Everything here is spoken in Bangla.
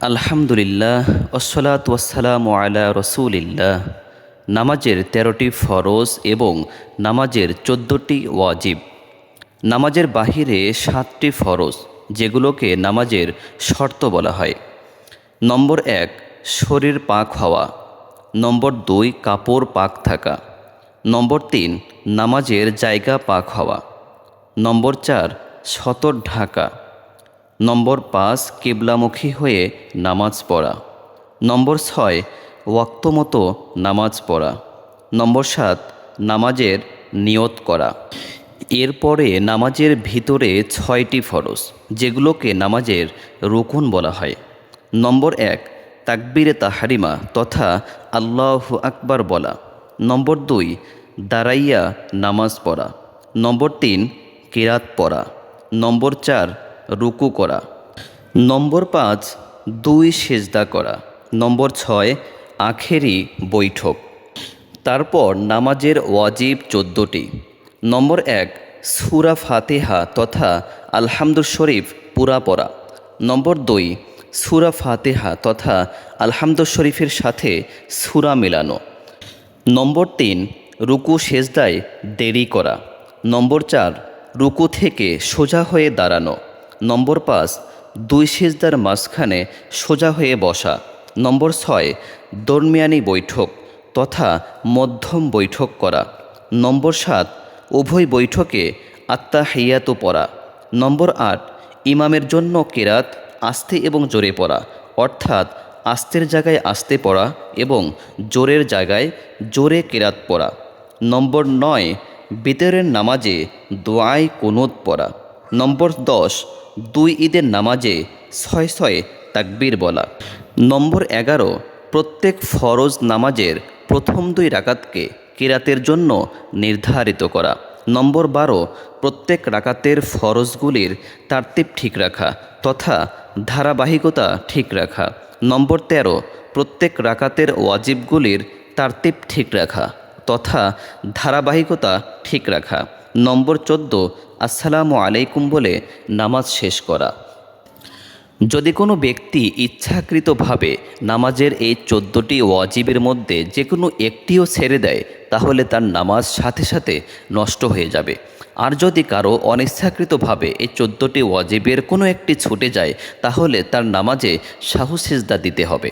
আলহামদুলিল্লাহ ওসলাত ওয়াসালাম আলা রসুলিল্লাহ। নামাজের তেরোটি ফরজ এবং নামাজের চোদ্দোটি ওয়াজিব। নামাজের বাহিরে সাতটি ফরজ, যেগুলোকে নামাজের শর্ত বলা হয়। নম্বর এক, শরীর পাক হওয়া। নম্বর দুই, কাপড় পাক থাকা। নম্বর তিন, নামাজের জায়গা পাক হওয়া। নম্বর চার, সতর ঢাকা। নম্বর পাঁচ, কেবলামুখী হয়ে নামাজ পড়া। নম্বর ছয়, ওয়াক্তমতো নামাজ পড়া। নম্বর সাত, নামাজের নিয়ত করা। এরপরে নামাজের ভিতরে ছয়টি ফরজ, যেগুলোকে নামাজের রুকুন বলা হয়। নম্বর এক, তাকবিরে তাহারিমা তথা আল্লাহ আকবার বলা। নম্বর দুই, দাঁড়াইয়া নামাজ পড়া। নম্বর তিন, কেরাত পড়া। নম্বর চার রুকু করা। নম্বর পাঁচ, দুই সেজদা করা। নম্বর ছয়, আখেরি বৈঠক। তারপর নামাজের ওয়াজিব চোদ্দোটি। নম্বর এক, সুরা ফাতেহা তথা আলহামদুল শরীফ পুরা পড়া। নম্বর দুই, সুরা ফাতেহা তথা আলহামদুল শরীফের সাথে সুরা মেলানো। নম্বর তিন, রুকু সেজদায় দেরি করা। নম্বর চার, রুকু থেকে সোজা হয়ে দাঁড়ানো। নম্বর পাঁচ, দুই সেজদার মাঝখানে সোজা হয়ে বসা। নম্বর ছয়, দরমিয়ানি বৈঠক তথা মধ্যম বৈঠক করা। নম্বর সাত, উভয় বৈঠকে আত্মাহিয়াত পড়া। নম্বর আট, ইমামের জন্য কেরাত, আস্তে এবং জোরে পড়া। অর্থাৎ আস্তের জায়গায় আস্তে পড়া এবং জোরের জায়গায় জোরে কেরাত পড়া। নম্বর নয়, বেতরের নামাজে দোয়াই কুনুত পড়া। নম্বর দশ, দুই ঈদের নামাজে ছয় ছয় তাকবীর বলা। নম্বর এগারো, প্রত্যেক ফরজ নামাজের প্রথম দুই রাকাতকে কেরাতের জন্য নির্ধারিত করা। নম্বর বারো, প্রত্যেক রাকাতের ফরজগুলির তারতিব ঠিক রাখা তথা ধারাবাহিকতা ঠিক রাখা। নম্বর তেরো, প্রত্যেক রাকাতের ওয়াজিবগুলির তারতিব ঠিক রাখা তথা ধারাবাহিকতা ঠিক রাখা। নম্বর চোদ্দ, আসসালামু আলাইকুম বলে নামাজ শেষ করা। যদি কোনো ব্যক্তি ইচ্ছাকৃতভাবে নামাজের এই চোদ্দোটি ওয়াজিবের মধ্যে যে কোনো একটিও ছেড়ে দেয়, তাহলে তার নামাজ সাথে সাথে নষ্ট হয়ে যাবে। আর যদি কারও অনিচ্ছাকৃতভাবে এই চোদ্দোটি ওয়াজিবের কোনো একটি ছুটে যায়, তাহলে তার নামাজে সাহসেজদা দিতে হবে।